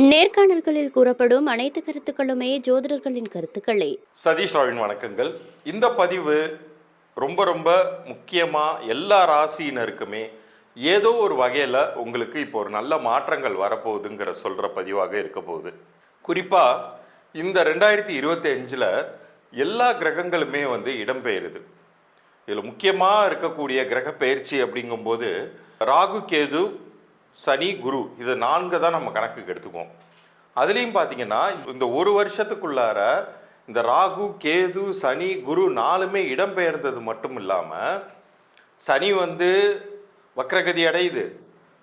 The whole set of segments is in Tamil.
நேர்காணல்களில் கூறப்படும் அனைத்து கருத்துக்களுமே ஜோதிடர்களின் கருத்துக்களே. சதீஷ் ராவின் வணக்கங்கள். இந்த பதிவு ரொம்ப ரொம்ப முக்கியமாக எல்லா ராசியினருக்குமே ஏதோ ஒரு வகையில் உங்களுக்கு இப்போ ஒரு நல்ல மாற்றங்கள் வரப்போகுதுங்கிற சொல்கிற பதிவாக இருக்க போகுது. குறிப்பாக இந்த ரெண்டாயிரத்தி இருபத்தி அஞ்சில் எல்லா கிரகங்களுமே வந்து இடம்பெயருது. இதில் முக்கியமாக இருக்கக்கூடிய கிரக பயிற்சி அப்படிங்கும்போது ராகு கேது சனி குரு இது நான்கு தான் நம்ம கணக்குக்கு எடுத்துக்குவோம். அதுலேயும் பார்த்தீங்கன்னா இந்த ஒரு வருஷத்துக்குள்ளார இந்த ராகு கேது சனி குரு நாலுமே இடம்பெயர்ந்தது மட்டும் இல்லாமல் சனி வந்து வக்ரகதி அடையுது.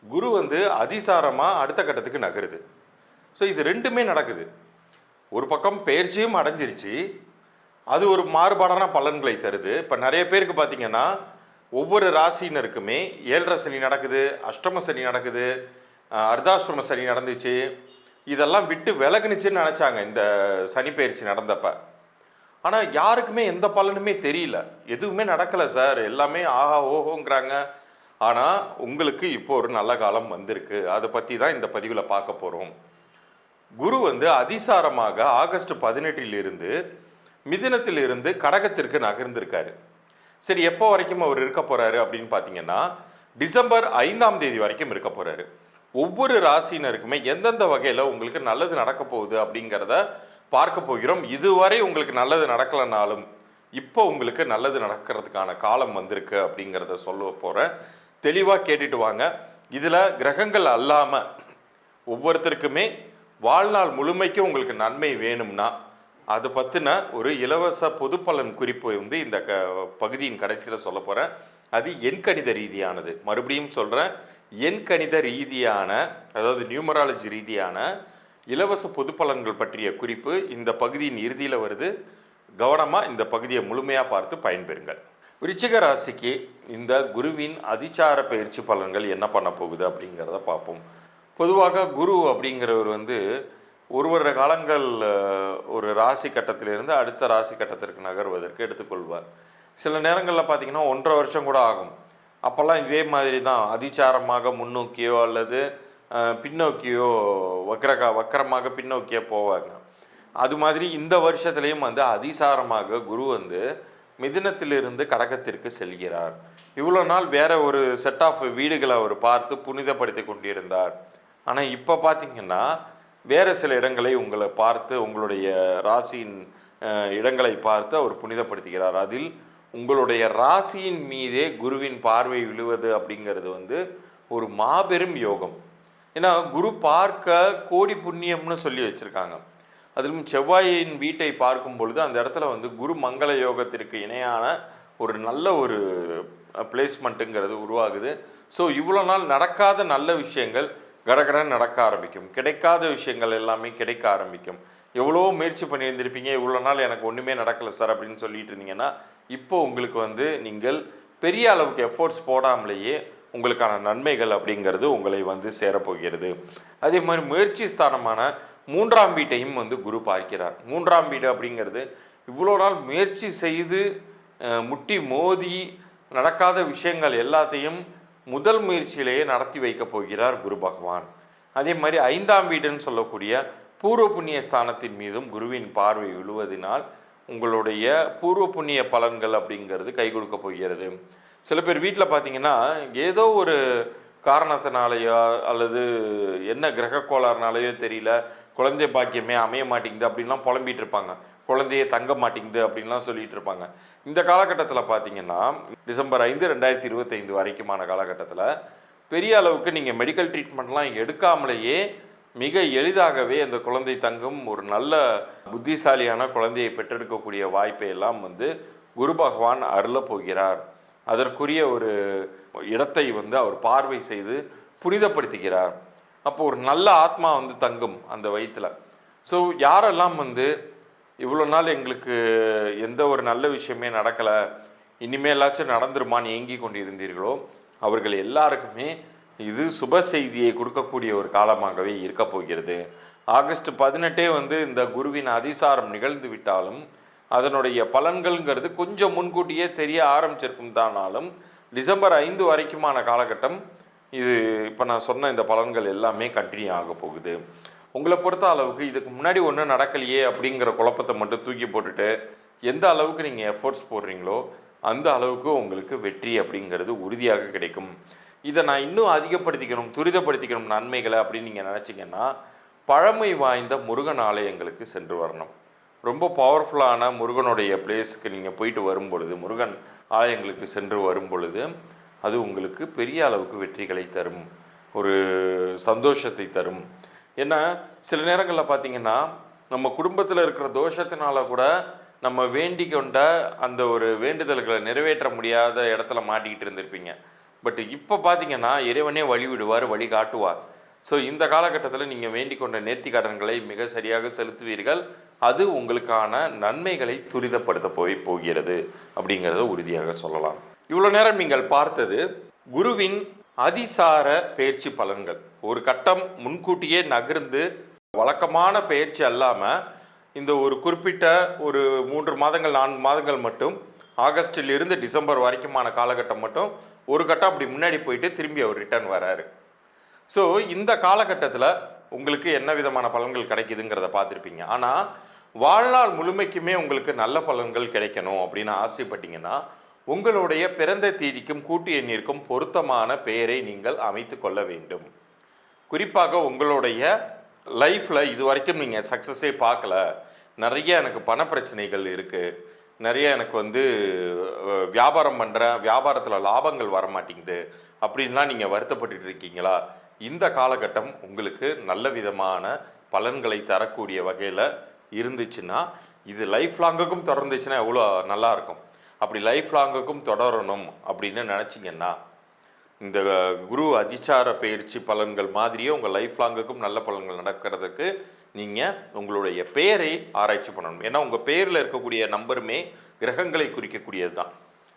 குரு வந்து அதிசாரமாக அடுத்த கட்டத்துக்கு நகருது. ஸோ இது ரெண்டுமே நடக்குது. ஒரு பக்கம் பயிற்சியும் அடைஞ்சிருச்சு. அது ஒரு மாறுபாடான பலன்களை தருது. இப்போ நிறைய பேருக்கு பார்த்தீங்கன்னா ஒவ்வொரு ராசினருக்குமே ஏழரை சனி நடக்குது அஷ்டம சனி நடக்குது அர்த்தாஷ்டம சனி நடந்துச்சு. இதெல்லாம் விட்டு விலகுனுச்சுன்னு நினச்சாங்க இந்த சனி பயிற்சி நடந்தப்ப. ஆனால் யாருக்குமே எந்த பலனுமே தெரியல. எதுவுமே நடக்கலை சார். எல்லாமே ஆஹா ஓஹோங்கிறாங்க. ஆனால் உங்களுக்கு இப்போ ஒரு நல்ல காலம் வந்திருக்கு. அதை பற்றி தான் இந்த பதிவில் பார்க்க போகிறோம் குரு வந்து அதிசாரமாக ஆகஸ்ட் பதினெட்டிலிருந்து மிதினத்திலிருந்து கடகத்திற்கு நகர்ந்திருக்காரு. சரி எப்போ வரைக்கும் அவர் இருக்க போறாரு அப்படின்னு பார்த்தீங்கன்னா டிசம்பர் ஐந்தாம் தேதி வரைக்கும் இருக்க போறாரு. ஒவ்வொரு ராசினருக்குமே எந்தெந்த வகையில் உங்களுக்கு நல்லது நடக்க போகுது அப்படிங்கிறத பார்க்க போகிறோம். இதுவரை உங்களுக்கு நல்லது நடக்கலைனாலும் இப்போ உங்களுக்கு நல்லது நடக்கிறதுக்கான காலம் வந்திருக்கு அப்படிங்கிறத சொல்ல போகிறேன் தெளிவாக கேட்டுட்டு வாங்க. இதில் கிரகங்கள் அல்லாமல் ஒவ்வொருத்தருக்குமே வாழ்நாள் முழுமைக்கும் உங்களுக்கு நன்மை வேணும்னா அது பற்றின ஒரு இலவச பொதுப்பலன் குறிப்பு வந்து இந்த க பகுதியின் கடைசியில் சொல்ல போகிறேன் அது எண்கணித ரீதியானது. மறுபடியும் சொல்கிறேன் எண்கணித ரீதியான அதாவது நியூமராலஜி ரீதியான இலவச பொதுப்பலன்கள் பற்றிய குறிப்பு இந்த பகுதியின் இறுதியில் வருது. கவனமாக இந்த பகுதியை முழுமையாக பார்த்து பயன்பெறுங்கள். விருச்சிக ராசிக்கு இந்த குருவின் அதிச்சார பயிற்சி பலன்கள் என்ன பண்ண போகுது அப்படிங்கிறத பார்ப்போம். பொதுவாக குரு அப்படிங்கிறவர் வந்து ஒரு வருட காலங்கள் ஒரு ராசி கட்டத்திலிருந்து அடுத்த ராசி கட்டத்திற்கு நகர்வதற்கு எடுத்துக்கொள்வார். சில நேரங்களில் பார்த்தீங்கன்னா ஒன்றரை வருஷம் கூட ஆகும். அப்போல்லாம் இதே மாதிரி தான் அதிச்சாரமாக முன்னோக்கியோ அல்லது பின்னோக்கியோ வக்ரகா வக்கரமாக பின்னோக்கியோ போவாங்க. அது மாதிரி இந்த வருஷத்துலேயும் வந்து அதிசாரமாக குரு வந்து மிதினத்திலிருந்து கடகத்திற்கு செல்கிறார். இவ்வளோ நாள் வேறு ஒரு செட் ஆஃப் வீடுகளை அவர் பார்த்து புனிதப்படுத்தி கொண்டிருந்தார். ஆனால் இப்போ பார்த்திங்கன்னா வேறு சில இடங்களை உங்களை பார்த்து உங்களுடைய ராசியின் இடங்களை பார்த்து அவர் புனிதப்படுத்துகிறார். அதில் உங்களுடைய ராசியின் மீதே குருவின் பார்வை விழுவது அப்படிங்கிறது வந்து ஒரு மாபெரும் யோகம். ஏன்னா குரு பார்க்க கோடி புண்ணியம்னு சொல்லி வச்சுருக்காங்க. அதிலும் செவ்வாயின் வீட்டை பார்க்கும் பொழுது அந்த இடத்துல வந்து குரு மங்கள யோகத்திற்கு இணையான ஒரு நல்ல ஒரு பிளேஸ்மெண்ட்டுங்கிறது உருவாகுது. ஸோ இவ்வளோ நாள் நடக்காத நல்ல விஷயங்கள் கடகடன் நடக்க ஆரம்பிக்கும். கிடைக்காத விஷயங்கள் எல்லாமே கிடைக்க ஆரம்பிக்கும். எவ்வளோ முயற்சி பண்ணியிருந்திருப்பீங்க. இவ்வளோ நாள் எனக்கு ஒன்றுமே நடக்கலை சார் அப்படின்னு சொல்லிட்டு இருந்தீங்கன்னா இப்போ உங்களுக்கு வந்து நீங்கள் பெரிய அளவுக்கு எஃபோர்ட்ஸ் போடாமலேயே உங்களுக்கான நன்மைகள் அப்படிங்கிறது உங்களை வந்து சேரப்போகிறது. அதே மாதிரி முயற்சி ஸ்தானமான மூன்றாம் வீட்டையும் வந்து குரு பார்க்கிறார். மூன்றாம் வீடு அப்படிங்கிறது இவ்வளோ நாள் முயற்சி செய்து முட்டி மோதி நடக்காத விஷயங்கள் எல்லாத்தையும் முதல் முயற்சியிலேயே நடத்தி வைக்க போகிறார் குரு பகவான். அதே மாதிரி ஐந்தாம் வீடுன்னு சொல்லக்கூடிய பூர்வ புண்ணிய ஸ்தானத்தின் மீதும் குருவின் பார்வை விழுவதினால் உங்களுடைய பூர்வ புண்ணிய பலன்கள் அப்படிங்கிறது கை கொடுக்க போகிறது. சில பேர் வீட்டில் பார்த்தீங்கன்னா ஏதோ ஒரு காரணத்தினாலேயோ அல்லது என்ன கிரக கோளாறுனாலேயோ தெரியல குழந்தை பாக்கியமே அமைய மாட்டேங்குது அப்படின்லாம் புலம்பிட்டு இருப்பாங்க. குழந்தையே தங்க மாட்டேங்குது அப்படின்லாம் சொல்லிட்டு இருப்பாங்க. இந்த காலகட்டத்தில் பார்த்தீங்கன்னா டிசம்பர் ஐந்து ரெண்டாயிரத்தி இருபத்தைந்து வரைக்குமான காலகட்டத்தில் பெரிய அளவுக்கு நீங்கள் மெடிக்கல் ட்ரீட்மெண்ட்லாம் எடுக்காமலேயே மிக எளிதாகவே அந்த குழந்தை தங்கும் ஒரு நல்ல புத்திசாலியான குழந்தையை பெற்றெடுக்கக்கூடிய வாய்ப்பை எல்லாம் வந்து குரு பகவான் அருள போகிறார். அதற்குரிய ஒரு இடத்தை வந்து அவர் பார்வை செய்து புனிதப்படுத்துகிறார். அப்போ ஒரு நல்ல ஆத்மா வந்து தங்கும் அந்த வயிற்றுல ஸோ யாரெல்லாம் வந்து இவ்வளோ நாள் எங்களுக்கு எந்த ஒரு நல்ல விஷயமே நடக்கலை. இனிமேலாச்சும் நடந்துருமான்னு ஏங்கி கொண்டிருந்தீர்களோ? அவர்கள் எல்லாருக்குமே இது சுப செய்தியை கொடுக்கக்கூடிய ஒரு காலமாகவே இருக்க போகிறது. ஆகஸ்ட் பதினெட்டே வந்து இந்த குருவின் அதிசாரம் நிகழ்ந்து விட்டாலும் அதனுடைய பலன்கள்ங்கிறது கொஞ்சம் முன்கூட்டியே தெரிய ஆரம்பிச்சிருக்கும் தானாலும் டிசம்பர் ஐந்து வரைக்குமான காலகட்டம் இது இப்போ நான் சொன்ன இந்த பலன்கள் எல்லாமே கண்டினியூ ஆக போகுது. உங்களை பொறுத்த அளவுக்கு இதுக்கு முன்னாடி ஒன்றும் நடக்கலையே அப்படிங்கிற குழப்பத்தை மட்டும் தூக்கி போட்டுட்டு எந்த அளவுக்கு நீங்கள் எஃபோர்ட்ஸ் போடுறீங்களோ அந்த அளவுக்கு உங்களுக்கு வெற்றி அப்படிங்கிறது உறுதியாக கிடைக்கும். இதை நான் இன்னும் அதிகப்படுத்திக்கணும் துரிதப்படுத்திக்கணும் நன்மைகளை அப்படின்னு நீங்கள் நினச்சிங்கன்னா பழமை வாய்ந்த முருகன் ஆலயங்களுக்கு சென்று வரணும். ரொம்ப பவர்ஃபுல்லான முருகனுடைய பிளேஸுக்கு நீங்கள் போயிட்டு வரும் பொழுது முருகன் ஆலயங்களுக்கு சென்று வரும் பொழுது அது உங்களுக்கு பெரிய அளவுக்கு வெற்றிகளை தரும். ஒரு சந்தோஷத்தை தரும். ஏன்னா சில நேரங்களில் பார்த்தீங்கன்னா நம்ம குடும்பத்தில் இருக்கிற தோஷத்தினால கூட நம்ம வேண்டி கொண்ட அந்த ஒரு வேண்டுதல்களை நிறைவேற்ற முடியாத இடத்துல மாட்டிக்கிட்டு இருந்திருப்பீங்க. பட் இப்போ பார்த்தீங்கன்னா இறைவனே வழி விடுவார் வழி காட்டுவார். ஸோ இந்த காலகட்டத்தில் நீங்கள் வேண்டிக் கொண்ட நேர்த்திக்கடன்களை மிக சரியாக செலுத்துவீர்கள். அது உங்களுக்கான நன்மைகளை துரிதப்படுத்த போய் போகிறது அப்படிங்கிறத உறுதியாக சொல்லலாம். இவ்வளோ நேரம் நீங்கள் பார்த்தது குருவின் அதிசார பயிற்சி பலன்கள். ஒரு கட்டம் முன்கூட்டியே நகர்ந்து வழக்கமான பயிற்சி அல்லாமல் இந்த ஒரு குறிப்பிட்ட ஒரு மூன்று மாதங்கள் நான்கு மாதங்கள் மட்டும் ஆகஸ்டில் இருந்து டிசம்பர் வரைக்குமான காலகட்டம் மட்டும் ஒரு கட்டம் அப்படி முன்னாடி போயிட்டு திரும்பி அவர் ரிட்டர்ன் வராரு. ஸோ இந்த காலகட்டத்தில் உங்களுக்கு என்ன விதமான பலன்கள் கிடைக்குதுங்கிறத பார்த்துருப்பீங்க. ஆனால் வாழ்நாள் முழுமைக்குமே உங்களுக்கு நல்ல பலன்கள் கிடைக்கணும் அப்படின்னு ஆசைப்பட்டீங்கன்னா உங்களுடைய பிறந்த தேதிக்கும் கூட்டு எண்ணிற்கும் பொருத்தமான பெயரை நீங்கள் அமைத்து கொள்ள வேண்டும். குறிப்பாக உங்களுடைய லைஃப்பில் இது வரைக்கும் நீங்கள் சக்ஸஸே பார்க்கல. நிறைய எனக்கு பண பிரச்சனைகள் இருக்குது நிறைய எனக்கு வந்து வியாபாரம் பண்ணுறேன் வியாபாரத்தில் லாபங்கள் வர மாட்டேங்குது அப்படின்லாம் நீங்கள் வருத்தப்பட்டு இருக்கீங்களா? இந்த காலகட்டம் உங்களுக்கு நல்ல விதமான பலன்களை தரக்கூடிய வகையில் இருந்துச்சுன்னா இது லைஃப் லாங்குக்கும் தொடர்ந்துச்சுன்னா எவ்வளோ நல்லாயிருக்கும் அப்படி லைஃப் லாங்குக்கும் தொடரணும் அப்படின்னு நினச்சிங்கன்னா இந்த குரு அதிச்சார பயிற்சி பலன்கள் மாதிரியே உங்கள் லைஃப் லாங்குக்கும் நல்ல பலன்கள் நடக்கிறதுக்கு நீங்கள் உங்களுடைய பெயரை ஆராய்ச்சி பண்ணணும். ஏன்னா உங்கள் பெயரில் இருக்கக்கூடிய நம்பருமே கிரகங்களை குறிக்கக்கூடியது தான்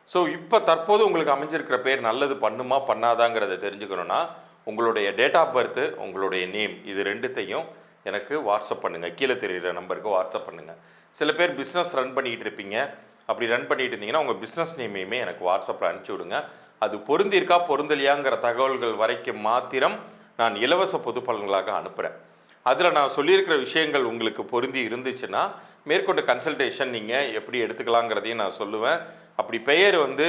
ஸோ இப்போ தற்போது உங்களுக்கு அமைஞ்சிருக்கிற பேர் நல்லது பண்ணுமா பண்ணாதாங்கிறத தெரிஞ்சுக்கணுன்னா உங்களுடைய டேட் ஆஃப் பர்த்து உங்களுடைய நேம் இது ரெண்டுத்தையும் எனக்கு வாட்ஸ்அப் பண்ணுங்கள் கீழே தெரியுற நம்பருக்கு வாட்ஸ்அப் பண்ணுங்கள் சில பேர் பிஸ்னஸ் ரன் பண்ணிக்கிட்டு இருப்பீங்க. அப்படி ரன் பண்ணிட்டு இருந்தீங்கன்னா உங்கள் பிஸ்னஸ் நேமையுமே எனக்கு வாட்ஸ்அப்பில் அனுப்பிச்சி விடுங்க. அது பொருந்திருக்கா பொருந்தலையாங்கிற தகவல்கள் வரைக்கும் மாத்திரம் நான் இலவச பொது பலன்களாக அனுப்புகிறேன் அதில் நான் சொல்லியிருக்கிற விஷயங்கள் உங்களுக்கு பொருந்தி இருந்துச்சுன்னா மேற்கொண்டு கன்சல்டேஷன் நீங்கள் எப்படி எடுத்துக்கலாங்கிறதையும் நான் சொல்லுவேன். அப்படி பெயர் வந்து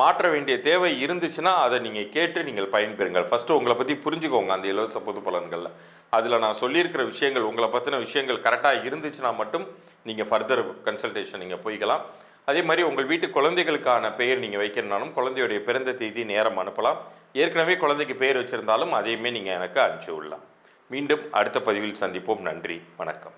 மாற்ற வேண்டிய தேவை இருந்துச்சுன்னா அதை நீங்கள் கேட்டு நீங்கள் பயன்பெறுங்கள். ஃபஸ்ட்டு உங்களை பற்றி புரிஞ்சுக்கோங்க அந்த இலவச பொது பலன்களில். அதில் நான் சொல்லியிருக்கிற விஷயங்கள் உங்களை பற்றின விஷயங்கள் கரெக்டாக இருந்துச்சுன்னா மட்டும் நீங்கள் ஃபர்தர் கன்சல்டேஷன் நீங்கள் போய்க்கலாம். அதே மாதிரி உங்கள் வீட்டு குழந்தைகளுக்கான பெயர் நீங்கள் வைக்கணும்னாலும் குழந்தையுடைய பிறந்த தேதி நேரம் அனுப்பலாம். ஏற்கனவே குழந்தைக்கு பெயர் வச்சுருந்தாலும் அதையுமே நீங்கள் எனக்கு அனுப்பிச்சி விடலாம். மீண்டும் அடுத்த பதிவில் சந்திப்போம். நன்றி. வணக்கம்.